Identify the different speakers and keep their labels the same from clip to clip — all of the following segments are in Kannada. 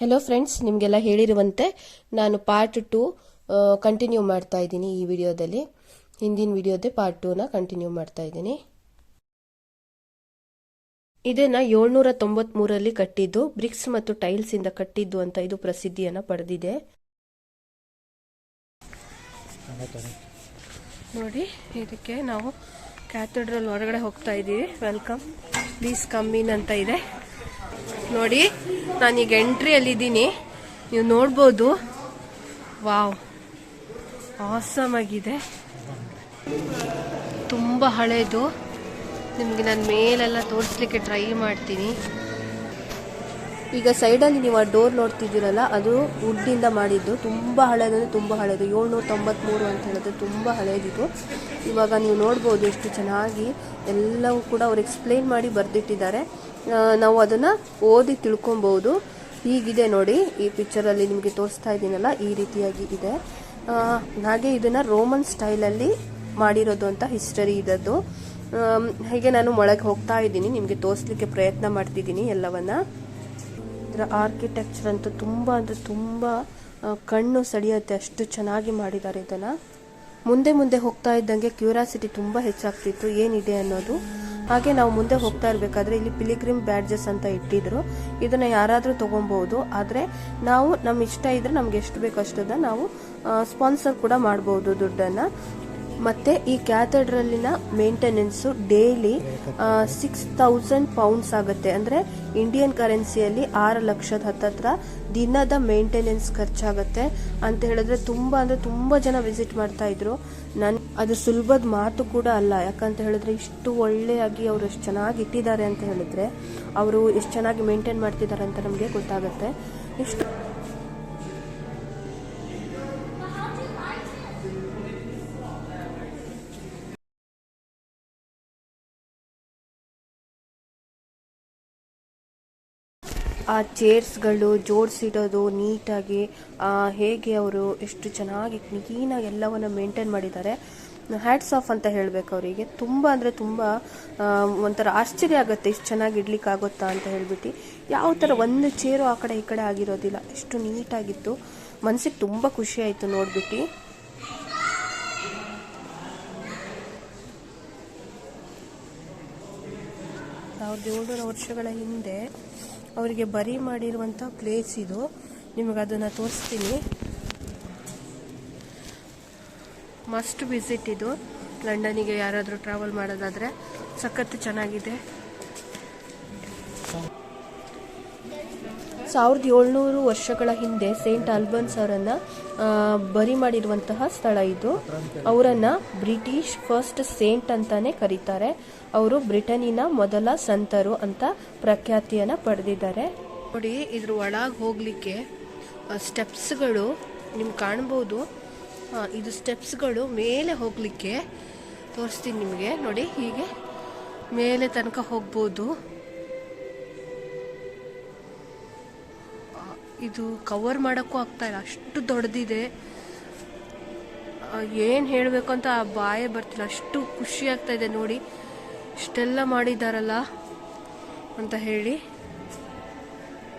Speaker 1: ಹೆಲೋ ಫ್ರೆಂಡ್ಸ್ ನಿಮಗೆಲ್ಲ ಹೇಳಿರುವಂತೆ ನಾನು ಪಾರ್ಟ್ ಟು ಕಂಟಿನ್ಯೂ ಮಾಡ್ತಾ ಇದ್ದೀನಿ ಈ ವಿಡಿಯೋದಲ್ಲಿ. ಹಿಂದಿನ ವಿಡಿಯೋದೇ ಪಾರ್ಟ್ ಟೂನ ಕಂಟಿನ್ಯೂ ಮಾಡ್ತಾ ಇದ್ದೀನಿ. ಇದನ್ನ ಏಳ್ನೂರ ತೊಂಬತ್ಮೂರಲ್ಲಿ ಕಟ್ಟಿದ್ದು ಬ್ರಿಕ್ಸ್ ಮತ್ತು ಟೈಲ್ಸ್ ಇಂದ ಕಟ್ಟಿದ್ದು ಅಂತ ಇದು ಪ್ರಸಿದ್ಧಿಯನ್ನ ಪಡೆದಿದೆ. ನೋಡಿ, ಇದಕ್ಕೆ ನಾವು ಕ್ಯಾಥೆಡ್ರಲ್ ಹೊರಗಡೆ ಹೋಗ್ತಾ ಇದ್ದೀವಿ. ವೆಲ್ಕಮ್ ಪ್ಲೀಸ್ ಕಮ್ಮಿನ್ ಅಂತ ಇದೆ. ನೋಡಿ, ನಾನೀಗ ಎಂಟ್ರಿಯಲ್ಲಿದ್ದೀನಿ ನೀವು ನೋಡ್ಬೋದು. ವಾವ್. ಆಸಮ್ ಆಗಿದೆ. ತುಂಬ ಹಳೇದು. ನಿಮಗೆ ನಾನು ಮೇಲೆಲ್ಲ ತೋರಿಸ್ಲಿಕ್ಕೆ ಟ್ರೈ ಮಾಡ್ತೀನಿ. ಈಗ ಸೈಡಲ್ಲಿ ನೀವು ಆ ಡೋರ್ ನೋಡ್ತಿದ್ದೀರಲ್ಲ, ಅದು ವುಡ್ಡಿಂದ ಮಾಡಿದ್ದು. ತುಂಬ ಹಳೇದಂದ್ರೆ ತುಂಬ ಹಳೇದು. ಏಳ್ನೂರ ತೊಂಬತ್ತ್ಮೂರು ಅಂತ ಹೇಳಿದ್ರೆ ತುಂಬ ಹಳೇದಿದು. ಇವಾಗ ನೀವು ನೋಡ್ಬೋದು ಎಷ್ಟು ಚೆನ್ನಾಗಿ ಎಲ್ಲವೂ ಕೂಡ ಅವ್ರು ಎಕ್ಸ್ಪ್ಲೈನ್ ಮಾಡಿ ಬರೆದಿಟ್ಟಿದ್ದಾರೆ. ನಾವು ಅದನ್ನು ಓದಿ ತಿಳ್ಕೊಬೋದು. ಹೀಗಿದೆ ನೋಡಿ. ಈ ಪಿಕ್ಚರಲ್ಲಿ ನಿಮಗೆ ತೋರಿಸ್ತಾ ಇದ್ದೀನಲ್ಲ, ಈ ರೀತಿಯಾಗಿ ಇದೆ. ಹಾಗೆ ಇದನ್ನು ರೋಮನ್ ಸ್ಟೈಲಲ್ಲಿ ಮಾಡಿರೋದು ಅಂತ ಹಿಸ್ಟರಿ ಇದದ್ದು ಹೀಗೆ ನಾನು ಒಳಗೆ ಹೋಗ್ತಾ ಇದ್ದೀನಿ. ನಿಮಗೆ ತೋರಿಸ್ಲಿಕ್ಕೆ ಪ್ರಯತ್ನ ಮಾಡ್ತಿದ್ದೀನಿ ಎಲ್ಲವನ್ನ. ಇದರ ಆರ್ಕಿಟೆಕ್ಚರ್ ಅಂತೂ ತುಂಬ ಅಂದರೆ ತುಂಬ ಕಣ್ಣು ಸೆಳೆಯುತ್ತೆ. ಅಷ್ಟು ಚೆನ್ನಾಗಿ ಮಾಡಿದ್ದಾರೆ ಇದನ್ನು. ಮುಂದೆ ಮುಂದೆ ಹೋಗ್ತಾ ಇದ್ದಂಗೆ ಕ್ಯೂರಿಯಾಸಿಟಿ ತುಂಬ ಹೆಚ್ಚಾಗ್ತಿತ್ತು. ಏನಿದೆ ಅನ್ನೋದು. ಹಾಗೆ ನಾವು ಮುಂದೆ ಹೋಗ್ತಾ ಇರಬೇಕಾದ್ರೆ ಇಲ್ಲಿ ಪಿಲಿಗ್ರಿಮ್ ಬ್ಯಾಡ್ಜಸ್ ಅಂತ ಇಟ್ಟಿದ್ರು. ಇದನ್ನ ಯಾರಾದರೂ ತಗೊಬಹುದು ಆದರೆ ನಾವು ನಮ್ಮ ಇಷ್ಟ ಇದ್ರೆ ನಮ್ಗೆ ಎಷ್ಟು ಬೇಕು ಅಷ್ಟದ ನಾವು ಸ್ಪಾನ್ಸರ್ ಕೂಡ ಮಾಡ್ಬೋದು ದುಡ್ಡನ್ನ. ಮತ್ತೆ ಈ ಕ್ಯಾಥಡ್ರಲ್ಲಿನ maintenance daily six thousand pounds ಆಗುತ್ತೆ. ಅಂದ್ರೆ ಇಂಡಿಯನ್ ಕರೆನ್ಸಿಯಲ್ಲಿ ಆರು ಲಕ್ಷದ ಹತ್ತತ್ರ ದಿನದ ಮೇಂಟೆನೆನ್ಸ್ ಖರ್ಚಾಗುತ್ತೆ ಅಂತ ಹೇಳಿದ್ರೆ ತುಂಬಾ, ಅಂದ್ರೆ ತುಂಬಾ ಜನ ವಿಸಿಟ್ ಮಾಡ್ತಾ ಇದ್ರು. ನನ್, ಅದು ಸುಲಭದ ಮಾತು ಕೂಡ ಅಲ್ಲ. ಯಾಕಂತ ಹೇಳಿದ್ರೆ ಇಷ್ಟು ಒಳ್ಳೆಯಾಗಿ ಅವರು ಎಷ್ಟು ಚೆನ್ನಾಗಿ ಇಟ್ಟಿದ್ದಾರೆ ಅಂತ ಹೇಳಿದ್ರೆ, ಅವರು ಎಷ್ಟು ಚೆನ್ನಾಗಿ ಮೇಂಟೈನ್ ಮಾಡ್ತಿದ್ದಾರೆ ಅಂತ ನಮಗೆ ಗೊತ್ತಾಗುತ್ತೆ. ಇಷ್ಟು ಆ ಚೇರ್ಸ್ಗಳು ಜೋಡಿಸಿಡೋದು ನೀಟಾಗಿ ಹೇಗೆ ಅವರು ಎಷ್ಟು ಚೆನ್ನಾಗಿ ಕ್ಲೀನಾಗಿ ಎಲ್ಲವನ್ನು ಮೇಂಟೈನ್ ಮಾಡಿದ್ದಾರೆ. ಹ್ಯಾಟ್ಸ್ ಆಫ್ ಅಂತ ಹೇಳ್ಬೇಕು ಅವರಿಗೆ. ತುಂಬ ಅಂದರೆ ತುಂಬ ಒಂಥರ ಆಶ್ಚರ್ಯ ಆಗುತ್ತೆ ಇಷ್ಟು ಚೆನ್ನಾಗಿ ಇಡ್ಲಿಕ್ಕಾಗುತ್ತಾ ಅಂತ ಹೇಳ್ಬಿಟ್ಟು. ಯಾವ ಥರ ಒಂದು ಚೇರು ಆ ಕಡೆ ಈ ಕಡೆ ಆಗಿರೋದಿಲ್ಲ. ಎಷ್ಟು ನೀಟಾಗಿತ್ತು. ಮನಸ್ಸಿಗೆ ತುಂಬ ಖುಷಿ ಆಯಿತು ನೋಡ್ಬಿಟ್ಟು. ಸಾವಿರದ ಏಳ್ನೂರು ವರ್ಷಗಳ ಹಿಂದೆ ಅವರಿಗೆ ಬರಿ ಮಾಡಿರುವಂಥ ಪ್ಲೇಸ್ ಇದು. ನಿಮಗೆ ಅದನ್ನು ತೋರಿಸ್ತೀನಿ. ಮಸ್ಟ್ ವಿಸಿಟ್ ಇದು. ಲಂಡನಿಗೆ ಯಾರಾದರೂ ಟ್ರಾವೆಲ್ ಮಾಡೋದಾದರೆ ಸಖತ್ತು ಚೆನ್ನಾಗಿದೆ. ಸಾವಿರದ ಏಳ್ನೂರು ವರ್ಷಗಳ ಹಿಂದೆ ಸೇಂಟ್ ಆಲ್ಬನ್ಸ್ ಅವರನ್ನು ಬರಿ ಮಾಡಿರುವಂತಹ ಸ್ಥಳ ಇದು. ಅವರನ್ನು ಬ್ರಿಟಿಷ್ ಫಸ್ಟ್ ಸೇಂಟ್ ಅಂತಾನೆ ಕರೀತಾರೆ. ಅವರು ಬ್ರಿಟನಿನ ಮೊದಲ ಸಂತರು ಅಂತ ಪ್ರಖ್ಯಾತಿಯನ್ನು ಪಡೆದಿದ್ದಾರೆ. ನೋಡಿ, ಇದ್ರ ಒಳಗೆ ಹೋಗಲಿಕ್ಕೆ ಸ್ಟೆಪ್ಸ್ಗಳು ನಿಮ್ಗೆ ಕಾಣ್ಬೋದು. ಇದು ಸ್ಟೆಪ್ಸ್ಗಳು ಮೇಲೆ ಹೋಗಲಿಕ್ಕೆ ತೋರಿಸ್ತೀನಿ ನಿಮಗೆ. ನೋಡಿ, ಹೀಗೆ ಮೇಲೆ ತನಕ ಹೋಗ್ಬೋದು. ಇದು ಕವರ್ ಮಾಡೋಕ್ಕೂ ಆಗ್ತಾ ಇಲ್ಲ. ಅಷ್ಟು ದೊಡ್ಡದಿದೆ ಏನು ಹೇಳಬೇಕು ಅಂತ ಆ ಬಾಯೇ ಬರ್ತಿಲ್ಲ. ಅಷ್ಟು ಖುಷಿ ಆಗ್ತಾ ಇದೆ ನೋಡಿ. ಇಷ್ಟೆಲ್ಲ ಮಾಡಿದ್ದಾರಲ್ಲ ಅಂತ ಹೇಳಿ.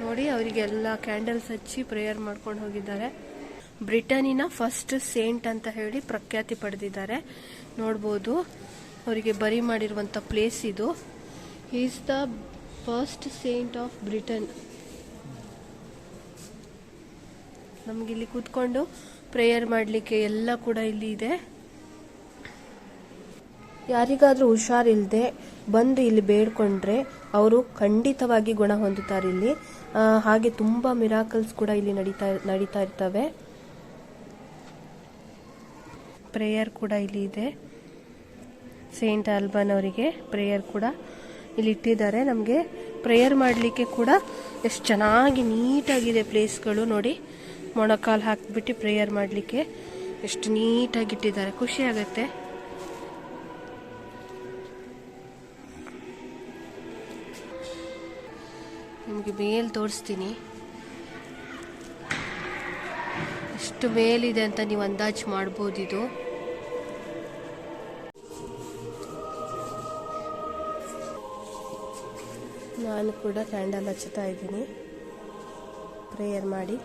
Speaker 1: ನೋಡಿ, ಅವರಿಗೆಲ್ಲ ಕ್ಯಾಂಡಲ್ಸ್ ಹಚ್ಚಿ ಪ್ರೇಯರ್ ಮಾಡ್ಕೊಂಡು ಹೋಗಿದ್ದಾರೆ. ಬ್ರಿಟನಿನ ಫಸ್ಟ್ ಸೇಂಟ್ ಅಂತ ಹೇಳಿ ಪ್ರಖ್ಯಾತಿ ಪಡೆದಿದ್ದಾರೆ. ನೋಡ್ಬೋದು, ಅವರಿಗೆ ಬರಿ ಮಾಡಿರುವಂಥ ಪ್ಲೇಸ್ ಇದು. Is the first saint of Britain ನಮ್ಗೆ ಇಲ್ಲಿ ಕೂತ್ಕೊಂಡು ಪ್ರೇಯರ್ ಮಾಡಲಿಕ್ಕೆ ಎಲ್ಲ ಕೂಡ ಇಲ್ಲಿ ಇದೆ. ಯಾರಿಗಾದ್ರೂ ಹುಷಾರಿಲ್ಲದೆ ಬಂದು ಇಲ್ಲಿ ಬೇಡ್ಕೊಂಡ್ರೆ ಅವರು ಖಂಡಿತವಾಗಿ ಗುಣ ಹೊಂದುತ್ತಾರೆ ಇಲ್ಲಿ. ಹಾಗೆ ತುಂಬಾ ಮಿರಾಕಲ್ಸ್ ಕೂಡ ಇಲ್ಲಿ ನಡೀತಾ ನಡೀತಾ ಇರ್ತವೆ. ಪ್ರೇಯರ್ ಕೂಡ ಇಲ್ಲಿ ಇದೆ. ಸೇಂಟ್ ಆಲ್ಬನ್ ಅವರಿಗೆ ಪ್ರೇಯರ್ ಕೂಡ ಇಲ್ಲಿ ಇಟ್ಟಿದ್ದಾರೆ. ನಮಗೆ ಪ್ರೇಯರ್ ಮಾಡಲಿಕ್ಕೆ ಕೂಡ ಎಷ್ಟು ಚೆನ್ನಾಗಿ ನೀಟಾಗಿದೆ ಪ್ಲೇಸ್ಗಳು ನೋಡಿ. ಮೊಣಕಾಲು ಹಾಕಿಬಿಟ್ಟು ಪ್ರೇಯರ್ ಮಾಡಲಿಕ್ಕೆ ಎಷ್ಟು ನೀಟಾಗಿ ಇಟ್ಟಿದ್ದಾರೆ. ಖುಷಿ ಆಗುತ್ತೆ. ನಿಮಗೆ ಮೇಲ್ ತೋರಿಸ್ತೀನಿ. ಎಷ್ಟು ಮೇಲಿದೆ ಅಂತ ನೀವು ಅಂದಾಜು ಮಾಡ್ಬೋದು ಇದು. ನಾನು ಕೂಡ ಕ್ಯಾಂಡಲ್ ಹಚ್ಚುತ್ತಾ ಇದ್ದೀನಿ. ಪ್ರೇಯರ್ ಮಾಡಿ.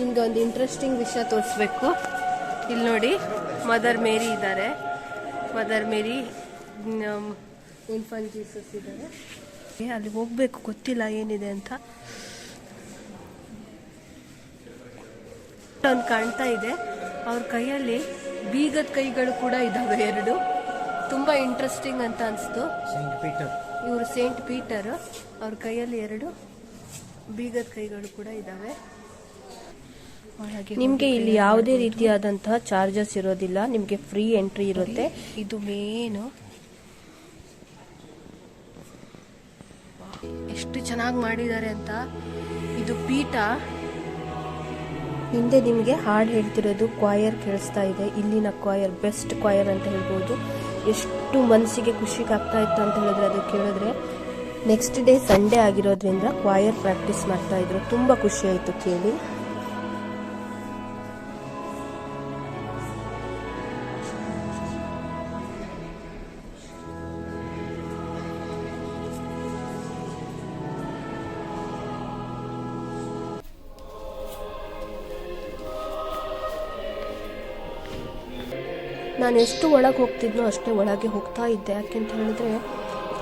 Speaker 1: ನಿಮ್ಗೆ ಒಂದು ಇಂಟ್ರೆಸ್ಟಿಂಗ್ ವಿಷಯ ತೋರಿಸ್ಬೇಕು. ಇಲ್ಲಿ ನೋಡಿ ಮದರ್ ಮೇರಿ ಇದ್ದಾರೆ ಮದರ್ ಮೇರಿ ಇನ್ಫಾನ್ ಜೀಸಸ್ ಇದ್ದಾರೆ ಅಲ್ಲಿ ಹೋಗ್ಬೇಕು ಗೊತ್ತಿಲ್ಲ ಏನಿದೆ ಅಂತ. ಒಂದು ಕಾಣ್ತಾ ಇದೆ. ಅವ್ರ ಕೈಯಲ್ಲಿ ಬೀಗದ ಕೈಗಳು ಕೂಡ ಇದ್ದಾವೆ ಎರಡು. ತುಂಬ ಇಂಟ್ರೆಸ್ಟಿಂಗ್ ಅಂತ ಅನಿಸ್ತು. ಇವರು ಸೇಂಟ್ ಪೀಟರ್ ಅವ್ರ ಕೈಯಲ್ಲಿ ಎರಡು ಬೀಗದ ಕೈಗಳು ಕೂಡ ಇದ್ದಾವೆ ನಿಮಗೆ ಇಲ್ಲಿ ಯಾವುದೇ ರೀತಿಯಾದಂತಹ ಚಾರ್ಜಸ್ ಇರೋದಿಲ್ಲ. ನಿಮಗೆ ಫ್ರೀ ಎಂಟ್ರಿ ಇರುತ್ತೆ. ಇದು ಮೇನು ಎಷ್ಟು ಚೆನ್ನಾಗಿ ಮಾಡಿದ್ದಾರೆ ಅಂತ. ಇದು ಪೀಠ. ಹಿಂದೆ ನಿಮಗೆ ಹಾಡು ಹೇಳ್ತಿರೋದು ಕ್ವಾಯರ್ ಕೇಳಿಸ್ತಾ ಇದೆ. ಇಲ್ಲಿನ ಕ್ವಾಯರ್ ಬೆಸ್ಟ್ ಕ್ವಾಯರ್ ಅಂತ ಹೇಳ್ಬೋದು. ಎಷ್ಟು ಮನಸ್ಸಿಗೆ ಖುಷಿಗೆ ಆಗ್ತಾ ಇತ್ತು ಅಂತ ಹೇಳಿದ್ರೆ ಅದು ಕೇಳಿದ್ರೆ ನೆಕ್ಸ್ಟ್ ಡೇ ಸಂಡೇ ಆಗಿರೋದ್ರಿಂದ ಕ್ವಾಯರ್ ಪ್ರಾಕ್ಟೀಸ್ ಮಾಡ್ತಾ ಇದ್ರು. ತುಂಬ ಖುಷಿ ಆಯಿತು ಕೇಳಿ. ನಾನು ಎಷ್ಟು ಒಳಗೆ ಹೋಗ್ತಿದ್ನೋ ಅಷ್ಟೇ ಒಳಗೆ ಹೋಗ್ತಾ ಇದ್ದೆ. ಯಾಕೆ ಅಂತ ಹೇಳಿದ್ರೆ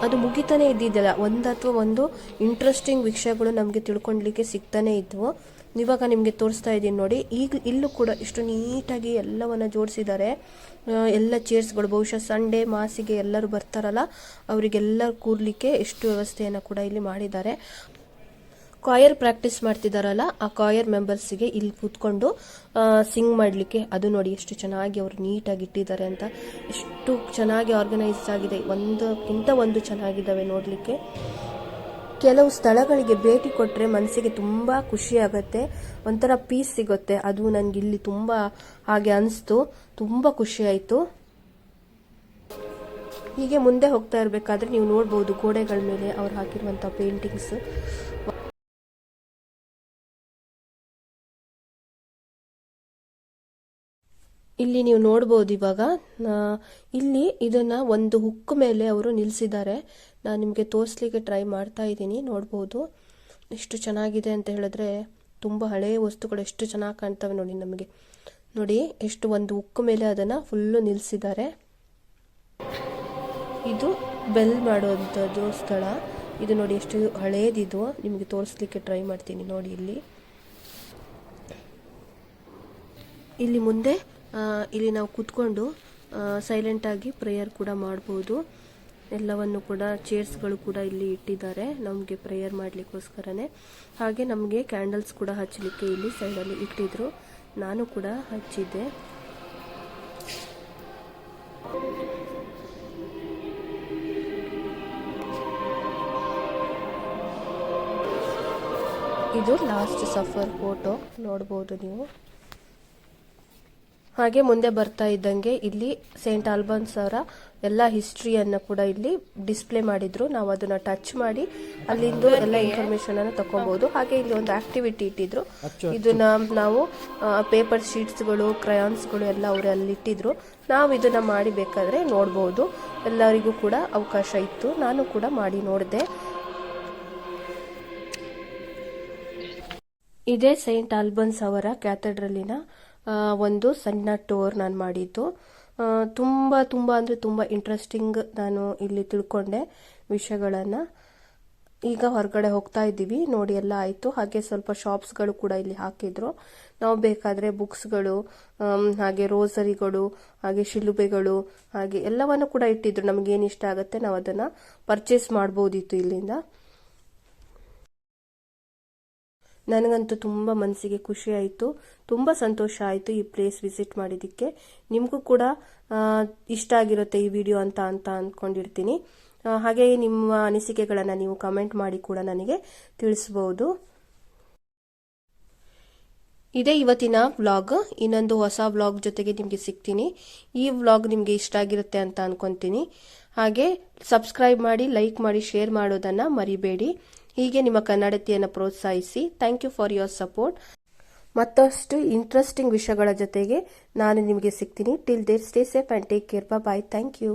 Speaker 1: ಅದು ಮುಗಿತಾನೆ ಇದ್ದಿದ್ದಿಲ್ಲ. ಒಂದು ಅಥವಾ ಒಂದು ಇಂಟ್ರೆಸ್ಟಿಂಗ್ ವಿಷಯಗಳು ನಮಗೆ ತಿಳ್ಕೊಳ್ಲಿಕ್ಕೆ ಸಿಗ್ತಾನೆ ಇದ್ವು. ಇವಾಗ ನಿಮಗೆ ತೋರಿಸ್ತಾ ಇದ್ದೀನಿ ನೋಡಿ. ಈಗ ಇಲ್ಲೂ ಕೂಡ ಇಷ್ಟು ನೀಟಾಗಿ ಎಲ್ಲವನ್ನು ಜೋಡಿಸಿದ್ದಾರೆ. ಎಲ್ಲ ಚೇರ್ಸ್ಗಳು, ಬಹುಶಃ ಸಂಡೇ ಮಾಸಿಗೆ ಎಲ್ಲರೂ ಬರ್ತಾರಲ್ಲ, ಅವರಿಗೆಲ್ಲ ಕೂರ್ಲಿಕ್ಕೆ ಎಷ್ಟು ವ್ಯವಸ್ಥೆಯನ್ನು ಕೂಡ ಇಲ್ಲಿ ಮಾಡಿದ್ದಾರೆ. ಕಾಯರ್ ಪ್ರಾಕ್ಟೀಸ್ ಮಾಡ್ತಿದಾರಲ್ಲ, ಆ ಕಾಯರ್ ಮೆಂಬರ್ಸ್ಗೆ ಇಲ್ಲಿ ಕೂತ್ಕೊಂಡು ಸಿಂಗ್ ಮಾಡಲಿಕ್ಕೆ. ಅದು ನೋಡಿ ಎಷ್ಟು ಚೆನ್ನಾಗಿ ಅವರು ನೀಟಾಗಿ ಇಟ್ಟಿದ್ದಾರೆ ಅಂತ. ಎಷ್ಟು ಚೆನ್ನಾಗಿ ಆರ್ಗನೈಸ್ ಆಗಿದೆ. ಒಂದಕ್ಕಿಂತ ಒಂದು ಚೆನ್ನಾಗಿದ್ದಾವೆ ನೋಡಲಿಕ್ಕೆ. ಕೆಲವು ಸ್ಥಳಗಳಿಗೆ ಭೇಟಿ ಕೊಟ್ಟರೆ ಮನಸ್ಸಿಗೆ ತುಂಬ ಖುಷಿ ಆಗುತ್ತೆ. ಒಂಥರ ಪೀಸ್ ಸಿಗುತ್ತೆ. ಅದು ನನಗೆ ಇಲ್ಲಿ ತುಂಬ ಹಾಗೆ ಅನಿಸ್ತು. ತುಂಬ ಖುಷಿ ಆಯಿತು. ಹೀಗೆ ಮುಂದೆ ಹೋಗ್ತಾ ಇರಬೇಕಾದ್ರೆ ನೀವು ನೋಡ್ಬೋದು ಗೋಡೆಗಳ ಮೇಲೆ ಅವ್ರು ಹಾಕಿರುವಂಥ ಪೇಂಟಿಂಗ್ಸ್ ಇಲ್ಲಿ ನೀವು ನೋಡ್ಬೋದು ಇವಾಗ. ಇಲ್ಲಿ ಇದನ್ನ ಒಂದು ಹುಕ್ ಮೇಲೆ ಅವರು ನಿಲ್ಸಿದ್ದಾರೆ. ನಾನು ನಿಮಗೆ ತೋರಿಸ್ಲಿಕ್ಕೆ ಟ್ರೈ ಮಾಡ್ತಾ ಇದ್ದೀನಿ, ನೋಡ್ಬೋದು. ಎಷ್ಟು ಚೆನ್ನಾಗಿದೆ ಅಂತ ಹೇಳಿದ್ರೆ, ತುಂಬ ಹಳೆಯ ವಸ್ತುಗಳು ಎಷ್ಟು ಚೆನ್ನಾಗಿ ಕಾಣ್ತವೆ ನೋಡಿ ನಮಗೆ. ನೋಡಿ, ಎಷ್ಟು ಒಂದು ಹುಕ್ ಮೇಲೆ ಅದನ್ನು ಫುಲ್ಲು ನಿಲ್ಲಿಸಿದ್ದಾರೆ ಇದು ಬೆಲ್ ಮಾಡುವಂಥದ್ದು ಸ್ಥಳ. ಇದು ನೋಡಿ ಎಷ್ಟು ಹಳೇದಿದು. ನಿಮಗೆ ತೋರಿಸ್ಲಿಕ್ಕೆ ಟ್ರೈ ಮಾಡ್ತೀನಿ ನೋಡಿ ಇಲ್ಲಿ. ಇಲ್ಲಿ ಮುಂದೆ ಇಲ್ಲಿ ನಾವು ಕೂತ್ಕೊಂಡು ಸೈಲೆಂಟಾಗಿ ಪ್ರೇಯರ್ ಕೂಡ ಮಾಡ್ಬೋದು. ಎಲ್ಲವನ್ನು ಕೂಡ ಚೇರ್ಸ್ಗಳು ಕೂಡ ಇಲ್ಲಿ ಇಟ್ಟಿದ್ದಾರೆ. ನಮಗೆ ಪ್ರೇಯರ್ ಮಾಡಲಿಕ್ಕೋಸ್ಕರನೇ. ಹಾಗೆ ನಮಗೆ ಕ್ಯಾಂಡಲ್ಸ್ ಕೂಡ ಹಚ್ಚಲಿಕ್ಕೆ ಇಲ್ಲಿ ಸೈಡಲ್ಲಿ ಇಟ್ಟಿದ್ರು. ನಾನು ಕೂಡ ಹಚ್ಚಿದ್ದೆ. ಇದು ಲಾಸ್ಟ್ ಸಫರ್ ಫೋಟೋ ನೋಡ್ಬೋದು ನೀವು. ಹಾಗೆ ಮುಂದೆ ಬರ್ತಾ ಇದ್ದಂಗೆ ಇಲ್ಲಿ ಸೇಂಟ್ ಆಲ್ಬನ್ಸ್ ಅವರ ಎಲ್ಲ ಹಿಸ್ಟ್ರಿಯನ್ನು ಕೂಡ ಇಲ್ಲಿ ಡಿಸ್ಪ್ಲೇ ಮಾಡಿದ್ರು. ನಾವು ಅದನ್ನ ಟಚ್ ಮಾಡಿ ಅಲ್ಲಿಂದ ಎಲ್ಲ ಇನ್ಫಾರ್ಮೇಶನ್ ಅನ್ನು ತಕೊಬಹುದು ಹಾಗೆ ಇಲ್ಲಿ ಒಂದು ಆಕ್ಟಿವಿಟಿ ಇಟ್ಟಿದ್ರು. ಇದನ್ನ ನಾವು ಪೇಪರ್ ಶೀಟ್ಸ್ಗಳು ಕ್ರಯಾನ್ಸ್ಗಳು ಎಲ್ಲ ಅವರು ಅಲ್ಲಿ ಇಟ್ಟಿದ್ರು. ನಾವು ಇದನ್ನ ಮಾಡಿ ಬೇಕಾದ್ರೆ ನೋಡ್ಬೋದು. ಎಲ್ಲರಿಗೂ ಕೂಡ ಅವಕಾಶ ಇತ್ತು. ನಾನು ಕೂಡ ಮಾಡಿ ನೋಡಿದೆ. ಇದೇ ಸೈಂಟ್ ಆಲ್ಬನ್ಸ್ ಅವರ ಕ್ಯಾಥೆಡ್ರಲ್ಲಿನ ಆ, ಒಂದು ಸಣ್ಣ ಟೂರ್ ನಾನು ಮಾಡಿದ್ದು. ತುಂಬ ತುಂಬ ಅಂದರೆ ತುಂಬ ಇಂಟ್ರೆಸ್ಟಿಂಗ್ ನಾನು ಇಲ್ಲಿ ತಿಳ್ಕೊಂಡೆ ವಿಷಯಗಳನ್ನು. ಈಗ ಹೊರಗಡೆ ಹೋಗ್ತಾ ಇದ್ದೀವಿ, ನೋಡಿ ಎಲ್ಲ ಆಯಿತು. ಹಾಗೆ ಸ್ವಲ್ಪ ಶಾಪ್ಸ್ಗಳು ಕೂಡ ಇಲ್ಲಿ ಹಾಕಿದ್ರು. ನಾವು ಬೇಕಾದರೆ ಬುಕ್ಸ್ಗಳು ಹಾಗೆ ರೋಸರಿಗಳು ಹಾಗೆ ಶಿಲುಬೆಗಳು, ಹಾಗೆ ಎಲ್ಲವನ್ನು ಕೂಡ ಇಟ್ಟಿದ್ರು. ನಮಗೇನು ಇಷ್ಟ ಆಗುತ್ತೆ ನಾವು ಅದನ್ನು ಪರ್ಚೇಸ್ ಮಾಡ್ಬೋದಿತ್ತು ಇಲ್ಲಿಂದ. ನನಗಂತೂ ತುಂಬ ಮನಸ್ಸಿಗೆ ಖುಷಿ ಆಯಿತು, ತುಂಬ ಸಂತೋಷ ಆಯಿತು ಈ ಪ್ಲೇಸ್ ವಿಸಿಟ್ ಮಾಡಿದ್ದಕ್ಕೆ. ನಿಮಗೂ ಕೂಡ ಇಷ್ಟ ಆಗಿರುತ್ತೆ ಈ ವಿಡಿಯೋ ಅಂತ ಅಂತ ಅಂದ್ಕೊಂಡಿರ್ತೀನಿ ಹಾಗೆಯೇ ಹಾಗೆ ನಿಮ್ಮ ಅನಿಸಿಕೆಗಳನ್ನು ನೀವು ಕಮೆಂಟ್ ಮಾಡಿ ಕೂಡ ನನಗೆ ತಿಳಿಸಬಹುದು ಇದೇ ಇವತ್ತಿನ ವ್ಲಾಗ್ ಇನ್ನೊಂದು ಹೊಸ ವ್ಲಾಗ್ ಜೊತೆಗೆ ನಿಮಗೆ ಸಿಗ್ತೀನಿ. ಈ ವ್ಲಾಗ್ ನಿಮಗೆ ಇಷ್ಟ ಆಗಿರುತ್ತೆ ಅಂತ ಅನ್ಕೊಂತೀನಿ. ಹಾಗೆ ಸಬ್ಸ್ಕ್ರೈಬ್ ಮಾಡಿ ಲೈಕ್ ಮಾಡಿ ಶೇರ್ ಮಾಡೋದನ್ನು ಮರಿಬೇಡಿ. ಹೀಗೆ ನಿಮ್ಮ ಕನ್ನಡತಿಯನ್ನು ಪ್ರೋತ್ಸಾಹಿಸಿ. Thank you for your support ಮತ್ತಷ್ಟು ಇಂಟ್ರೆಸ್ಟಿಂಗ್ ವಿಷಯಗಳ ಜೊತೆಗೆ ನಾನು ನಿಮಗೆ ಸಿಗ್ತೀನಿ. Till there stay safe and take care bye thank you